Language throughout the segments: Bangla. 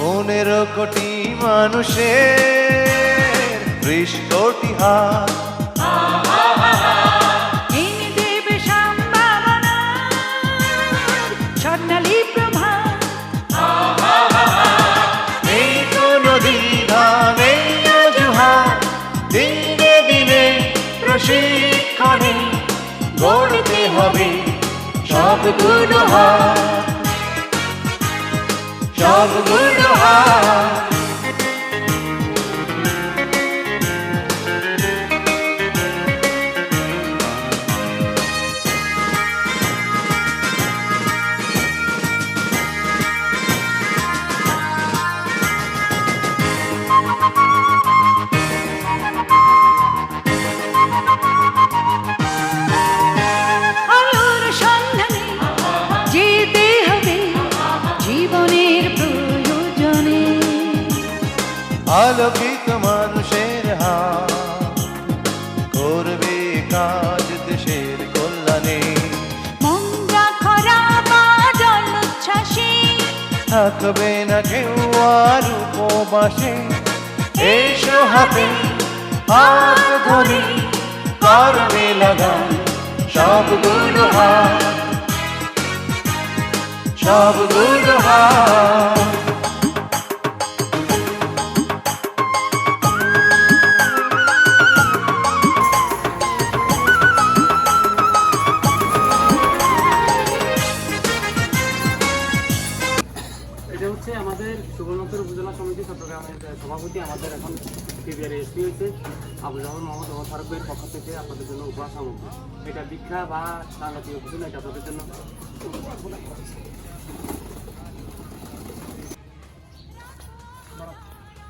পনেরো কোটি মানুষের ত্রিশ কোটি হাত স্বর্ণালী প্রভা এই দিনে দিনে প্রশিক্ষণে গড়তে হবে সবগুলো হাত সবগুলো হাত আলোর আলোকিত মানুষের হাত করবে কাজ দেশের কল্যাণে থাকবে না কেউ আর উপবাসে এসো হাতে হাত ধরে করবে লাগান সবগুলো হাত সবগুলো হাত উপজেলা সমিতি চট্টগ্রামের সভাপতি আমাদের এখন টিভিআর এসপি হয়েছে। আবু জাহর মোহাম্মদ ওমর ফারুক পক্ষ থেকে আপনাদের জন্য উপহার সামগ্রী। এটা দীক্ষা বা সাংঘাতিক কিছু এটা আপনাদের জন্য।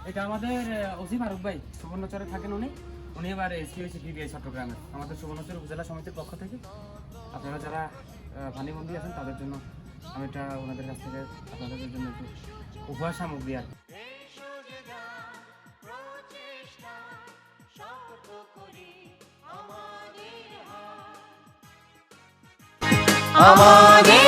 এটা আমাদের ওসি ফারুক ভাই, সুবর্ণচরে থাকেন উনি। উনি এবার এসপি হয়েছে টিভিআই চট্টগ্রামে আমাদের সুবর্ণচর উপজেলা সমিতির পক্ষ থেকে। আপনারা যারা পানিবন্দী আছেন, তাদের জন্য আমি এটা ওনাদের কাছ থেকে আপনাদের জন্য একটু উপহার সামগ্রী আর। আমাদের